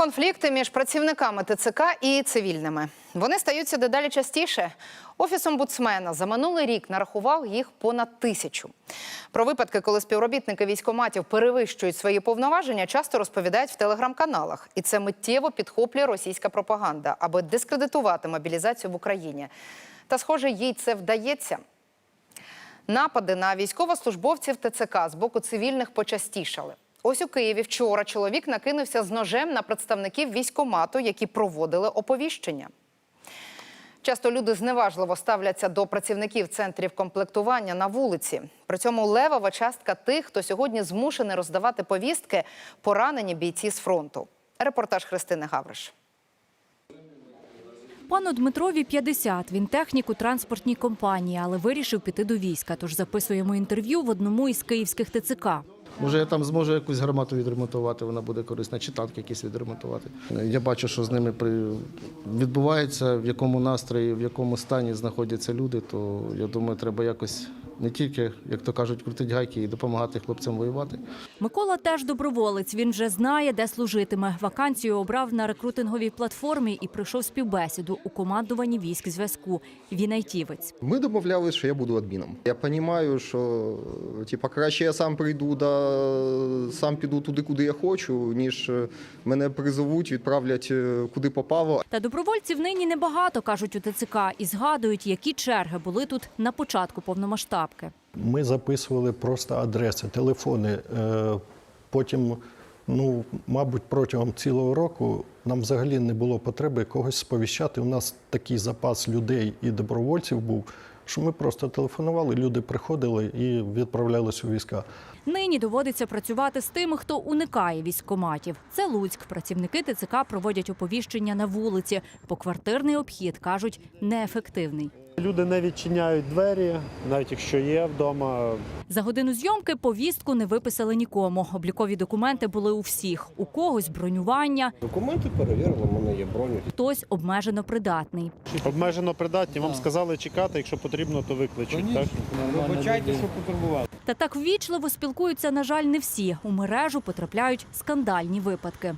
Конфлікти між працівниками ТЦК і цивільними. Вони стаються дедалі частіше. Офіс омбудсмена за минулий рік нарахував їх понад тисячу. Про випадки, коли співробітники військоматів перевищують свої повноваження, часто розповідають в телеграм-каналах. І це миттєво підхоплює російська пропаганда, аби дискредитувати мобілізацію в Україні. Та, схоже, їй це вдається. Напади на військовослужбовців ТЦК з боку цивільних почастішали. Ось у Києві вчора чоловік накинувся з ножем на представників військомату, які проводили оповіщення. Часто люди зневажливо ставляться до працівників центрів комплектування на вулиці. При цьому левова частка тих, хто сьогодні змушений роздавати повістки, поранені бійці з фронту. Репортаж Христини Гавриш. Пану Дмитрові 50. Він технік у транспортній компанії, але вирішив піти до війська. Тож записуємо інтерв'ю в одному із київських ТЦК. Може, я там зможу якусь гармату відремонтувати, вона буде корисна, чи танк якийсь відремонтувати. Я бачу, що з ними відбувається, в якому настрої, в якому стані знаходяться люди, то я думаю, треба якось не тільки, як то кажуть, крутити гайки і допомагати хлопцям воювати. Микола теж доброволець. Він вже знає, де служитиме. Вакансію обрав на рекрутинговій платформі і пройшов співбесіду у командуванні військ зв'язку. Він айтівець. Ми домовлялися, що я буду адміном. Я розумію, що типа, краще я сам прийду да сам піду туди, куди я хочу, ніж е, мене призовуть, відправлять е, куди попало. Та добровольців нині небагато, кажуть у ТЦК, і згадують, які черги були тут на початку повномасштабки. Ми записували просто адреси, телефони. Е, Потім, ну, мабуть, протягом цілого року нам взагалі не було потреби когось сповіщати. У нас такий запас людей і добровольців був, що ми просто телефонували, люди приходили і відправлялись у війська. Нині доводиться працювати з тими, хто уникає військкоматів. Це Луцьк. Працівники ТЦК проводять оповіщення на вулиці. Поквартирний обхід кажуть неефективний. Люди не відчиняють двері, навіть якщо є вдома. За годину зйомки повістку не виписали нікому. Облікові документи були у всіх. У когось бронювання, Документи перевірили, в мене є броню. хтось обмежено придатний. Обмежено придатні. Вам сказали чекати, якщо потрібно, то викличуть. Так? Вибачайте, що потурбували. Та так ввічливо спілкуються, на жаль, не всі. У мережу потрапляють скандальні випадки.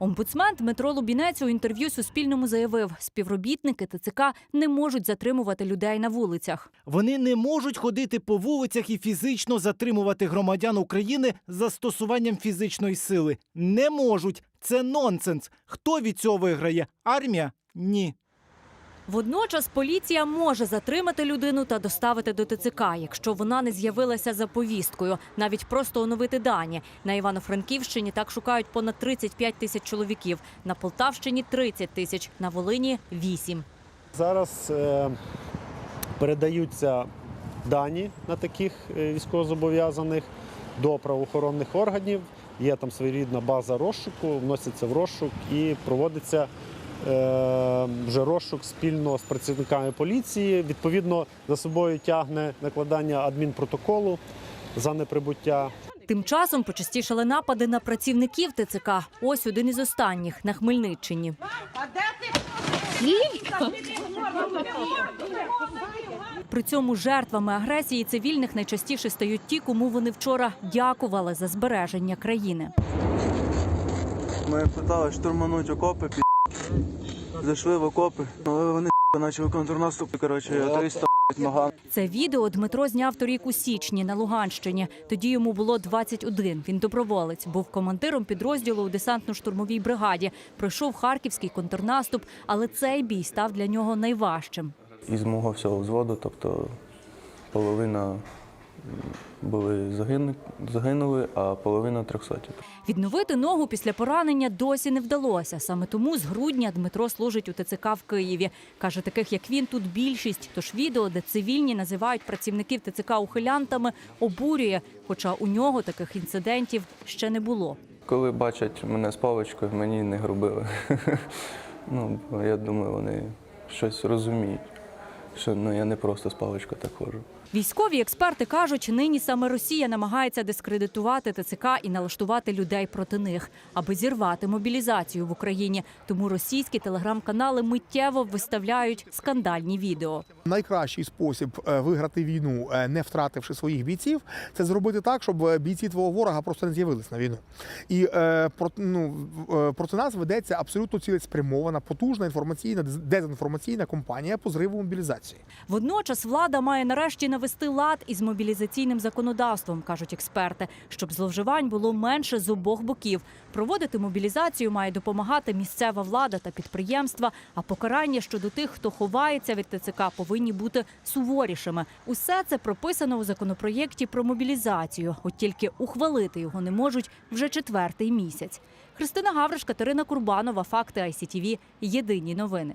Омбудсмен Дмитро Лубінець у інтерв'ю Суспільному заявив, співробітники ТЦК не можуть затримувати людей на вулицях. Вони не можуть ходити по вулицях і фізично затримувати громадян України застосуванням фізичної сили. Не можуть. Це нонсенс. Хто від цього виграє? Армія? Ні. Водночас поліція може затримати людину та доставити до ТЦК, якщо вона не з'явилася за повісткою, навіть просто оновити дані. На Івано-Франківщині так шукають понад 35 тисяч чоловіків, на Полтавщині 30 тисяч, на Волині 8. Зараз е, передаються дані на таких е, військовозобов'язаних до правоохоронних органів. Є там своєрідна база розшуку, вносяться в розшук і проводиться вже розшук спільно з працівниками поліції. Відповідно, за собою тягне накладання адмінпротоколу за неприбуття Тим часом почастішали напади на працівників ТЦК. Ось один із останніх на Хмельниччині. При цьому жертвами агресії цивільних найчастіше стають ті, кому вони вчора дякували за збереження країни. Ми питали штурмануть окопи. Зайшли в окопи, але вони почали контрнаступ, коротше, 300 нога. Це відео Дмитро зняв торік у січні на Луганщині. Тоді йому було 21. Він доброволець, був командиром підрозділу у десантно-штурмовій бригаді. Пройшов харківський контрнаступ, але цей бій став для нього найважчим. Із мого всього взводу, тобто половина були загину... загинули, а половина трьохсоті. Відновити ногу після поранення досі не вдалося. Саме тому з грудня Дмитро служить у ТЦК в Києві. Каже, таких як він тут більшість. Тож відео, де цивільні називають працівників ТЦК ухилянтами, обурює. Хоча у нього таких інцидентів ще не було. Коли бачать мене з паличкою, мені не грубили. ну, я думаю, вони щось розуміють, що ну, я не просто з паличкою так ходжу. Військові експерти кажуть, нині саме Росія намагається дискредитувати ТЦК і налаштувати людей проти них, аби зірвати мобілізацію в Україні. Тому російські телеграм-канали миттєво виставляють скандальні відео. Найкращий спосіб е, виграти війну, е, не втративши своїх бійців, це зробити так, щоб е, бійці твого ворога просто не з'явились на війну. І е, про, ну, проти нас ведеться абсолютно цілеспрямована, потужна інформаційна дезінформаційна кампанія по зриву мобілізації. Водночас влада має нарешті навести лад із мобілізаційним законодавством, кажуть експерти, щоб зловживань було менше з обох боків. Проводити мобілізацію має допомагати місцева влада та підприємства. А покарання щодо тих, хто ховається від ТЦК, повинні бути суворішими. Усе це прописано у законопроєкті про мобілізацію. От тільки ухвалити його не можуть вже четвертий місяць. Христина Гавриш, Катерина Курбанова, факти ICTV. Єдині новини.